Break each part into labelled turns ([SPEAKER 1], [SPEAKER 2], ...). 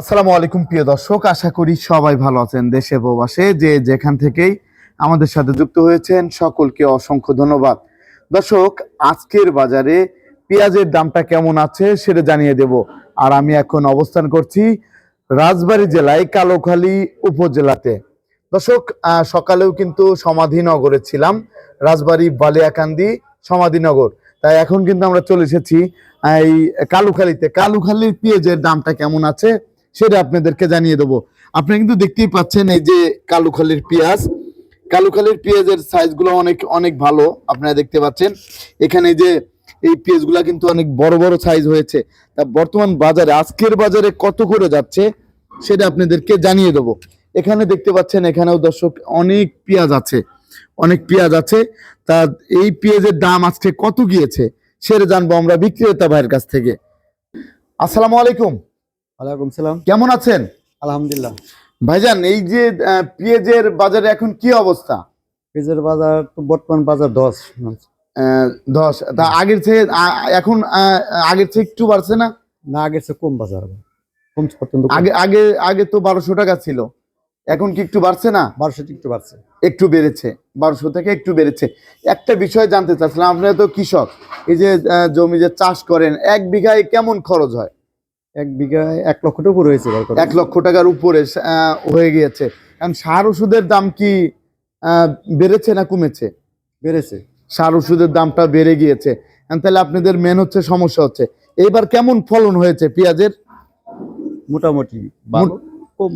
[SPEAKER 1] আসসালামু আলাইকুম, প্রিয় দর্শক। আশা করি সবাই ভালো আছেন দেশে প্রবাসে, যে যেখান থেকেই আমাদের সাথে যুক্ত হয়েছেন, সকলকে অসংখ্য ধন্যবাদ। দর্শক, আজকের বাজারে পেঁয়াজের দামটা কেমন আছে সেটা জানিয়ে দেব। আর আমি এখন অবস্থান করছি রাজবাড়ী জেলায়, কালোখালী উপজেলাতে। দর্শক সকালেও কিন্তু সমাধিনগরে ছিলাম, রাজবাড়ী বালিয়াকান্দি সমাধিনগর। তাই এখন কিন্তু আমরা চলে এসেছি এই কালুখালীতে। কালুখালীর পেঁয়াজের দামটা কেমন আছে সেটা আপনাদেরকে জানিয়ে দেবো। আপনি কিন্তু দেখতেই পাচ্ছেন এই যে কালুখালির পেঁয়াজ। কালুখালির পেঁয়াজের সাইজগুলো অনেক অনেক ভালো, আপনারা দেখতে পাচ্ছেন। এখানে যে এই পেঁয়াজগুলা কিন্তু অনেক বড় বড় সাইজ হয়েছে। তা বর্তমান বাজারে, আজকের বাজারে কত করে যাচ্ছে সেটা আপনাদেরকে জানিয়ে দেবো। এখানে দেখতে পাচ্ছেন, এখানেও দর্শক অনেক পেঁয়াজ আছে। অনেক পেঁয়াজ আছে। তা এই পেঁয়াজের দাম আজকে কত গিয়েছে সেটা জানব আমরা বিক্রেতা ভাইয়ের কাছ থেকে। আসসালামু আলাইকুম।
[SPEAKER 2] ওয়ালাইকুম সালাম।
[SPEAKER 1] কেমন আছেন?
[SPEAKER 2] আলহামদুলিল্লাহ।
[SPEAKER 1] ভাইজান এই যে পেঁয়াজের বাজারে এখন কি অবস্থা?
[SPEAKER 2] পেঁয়াজের বাজার তো বর্তমান বাজার দশ।
[SPEAKER 1] দশ। তা আগের আ- এখন আগের থেকে একটু বাড়ছে না?
[SPEAKER 2] না আগের চেয়ে কম বাজার কম
[SPEAKER 1] আগে আগে আগে তো বারোশো টাকা ছিল। এখন কি একটু বাড়ছে না?
[SPEAKER 2] বারোশো একটু বাড়ছে।
[SPEAKER 1] একটু বেড়েছে। বারোশো থেকে একটু বেড়েছে। একটা বিষয় জানতে চাচ্ছিলাম আপনারা তো কৃষক। এই যে জমি যে চাষ করেন এক বিঘায় কেমন খরচ হয়?
[SPEAKER 2] এক বিঘায় এক লক্ষ টাকা উপরে হয়েছে
[SPEAKER 1] এক লক্ষ টাকার উপরে হয়ে গিয়েছে। কারণ সার ওষুধের দাম কি বেড়েছে না কমেছে?
[SPEAKER 2] বেড়েছে।
[SPEAKER 1] সার ওষুধের দামটা বেড়ে গিয়েছে। তাহলে আপনাদের মেন হচ্ছে সমস্যা হচ্ছে। এবার কেমন ফলন হয়েছে পেঁয়াজের?
[SPEAKER 2] মোটামুটি কম।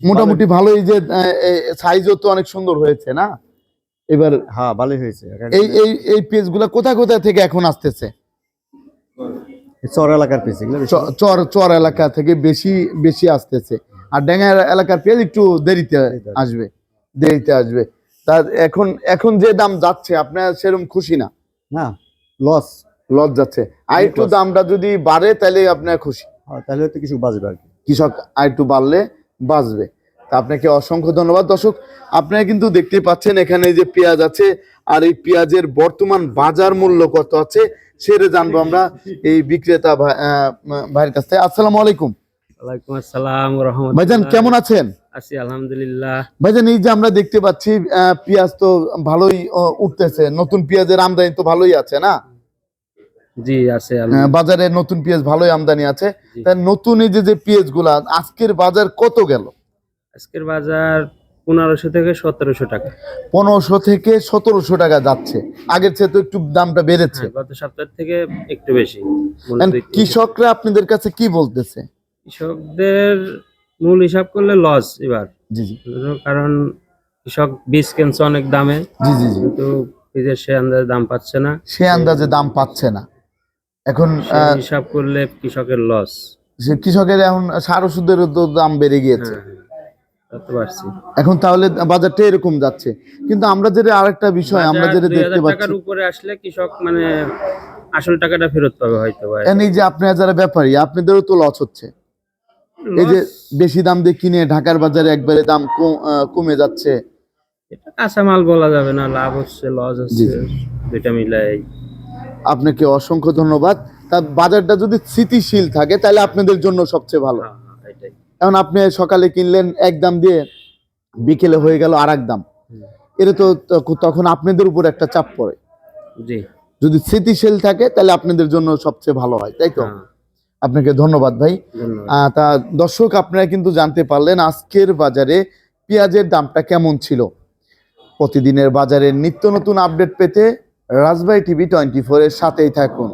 [SPEAKER 1] মোটামুটি ভালোই। যে সাইজও তো অনেক সুন্দর হয়েছে না? এবার
[SPEAKER 2] হ্যাঁ ভালোই হয়েছে।
[SPEAKER 1] এই এই এই পেঁয়াজগুলা কোথায় কোথায় থেকে এখন আসতেছে?
[SPEAKER 2] চর এলাকার পেয়েছে এগুলো
[SPEAKER 1] চর চর এলাকা থেকে বেশি বেশি আসতেছে। আর ডেঙ্গা এলাকার পেঁয়াজ একটু দেরিতে আসবে। দেরিতে আসবে। তা এখন এখন যে দাম যাচ্ছে আপনার সেরকম খুশি না?
[SPEAKER 2] না লস
[SPEAKER 1] লস যাচ্ছে। আর একটু দামটা যদি বাড়ে তাহলে আপনার খুশি।
[SPEAKER 2] তাহলে হয়তো কিছু বাঁচবে আর কি।
[SPEAKER 1] কৃষক আর একটু বাড়লে বাঁচবে। তা আপনাকে অসংখ্য ধন্যবাদ। দর্শক আপনারা কিন্তু দেখতে পাচ্ছেন এখানে যে পেঁয়াজ আছে আর এই পেঁয়াজের বর্তমান বাজার মূল্য কত আছে সেটা জানব আমরা এই বিক্রেতা ভাইয়ের কাছ থেকে। আসসালামু আলাইকুম।
[SPEAKER 3] ওয়ালাইকুম আসসালাম রহমতুল্লাহ।
[SPEAKER 1] ভাইজান কেমন আছেন?
[SPEAKER 3] আছি আলহামদুলিল্লাহ।
[SPEAKER 1] ভাইজান এই যে আমরা দেখতে পাচ্ছি পেঁয়াজ তো ভালোই উঠতেছে। নতুন পেঁয়াজের আমদানি তো ভালোই আছে না?
[SPEAKER 3] জি আছে
[SPEAKER 1] বাজারে নতুন পেঁয়াজ ভালোই আমদানি আছে। তা নতুন এই যে যে পেঁয়াজগুলা আজকের বাজার কত গেল?
[SPEAKER 3] আজকের বাজার পনেরোশো থেকে সতেরোশো টাকা।
[SPEAKER 1] পনেরোশো থেকে সতেরোশো টাকা যাচ্ছে। আগের চেয়ে তো একটু দামটা বেড়েছে।
[SPEAKER 3] হ্যাঁ, গত সপ্তাহ থেকে একটু বেশি
[SPEAKER 1] কৃষকরা আপনাদের কাছে কি বলতেছে?
[SPEAKER 3] কৃষকদের মূল হিসাব করলে লস এবার।
[SPEAKER 1] জি জি।
[SPEAKER 3] কারণ কৃষক বীজ কিনছে অনেক দামে।
[SPEAKER 1] জি জি জি।
[SPEAKER 3] কিন্তু বীজের সে আন্দাজে দাম পাচ্ছে না।
[SPEAKER 1] সে আন্দাজে দাম পাচ্ছে না। এখন
[SPEAKER 3] হিসাব করলে কৃষকের লস
[SPEAKER 1] কৃষকের এখন সার ওষুধের তো দাম বেড়ে গিয়েছে।
[SPEAKER 3] হ্যাঁ পারছি
[SPEAKER 1] এখন তাহলে বাজারটা এরকম যাচ্ছে। কিন্তু আমরা যেটা আরেকটা বিষয় আমরা যেটা দেখতে পাচ্ছি।
[SPEAKER 3] টাকার উপরে আসলে কৃষক মানে আসল টাকাটা ফেরত পাবে হয়তো
[SPEAKER 1] এই যে আপনারা যারা ব্যাপারী আপনাদেরও তো লস হচ্ছে। এই যে বেশি দাম দিয়ে কিনে ঢাকার বাজারে একবারে দাম কমে যাচ্ছে।
[SPEAKER 3] এটা কাঁচামাল বলা যাবে না লাভ হচ্ছে লস হচ্ছে দুইটা মিলাই।
[SPEAKER 1] আপনাকে অসংখ্য ধন্যবাদ। তা বাজারটা যদি স্থিতিশীল থাকে তাহলে আপনাদের জন্য সবচেয়ে ভালো।
[SPEAKER 3] হ্যাঁ,
[SPEAKER 1] এখন আপনি সকালে কিনলেন এক দাম দিয়ে বিকেলে হয়ে গেল আর এক দাম। এটা তো তখন আপনাদের উপর একটা চাপ পড়ে। যদি স্মৃতিশীল থাকে তাহলে আপনাদের জন্য সবচেয়ে ভালো হয় তাই তো?
[SPEAKER 3] হ্যাঁ,
[SPEAKER 1] আপনাকে ধন্যবাদ ভাই। তা দর্শক আপনারা কিন্তু জানতে পারলেন আজকের বাজারে পেঁয়াজের দামটা কেমন ছিল। প্রতিদিনের বাজারের নিত্য নতুন আপডেট পেতে রাজবাই টিভি টোয়েন্টি ফোর এর সাথেই থাকুন।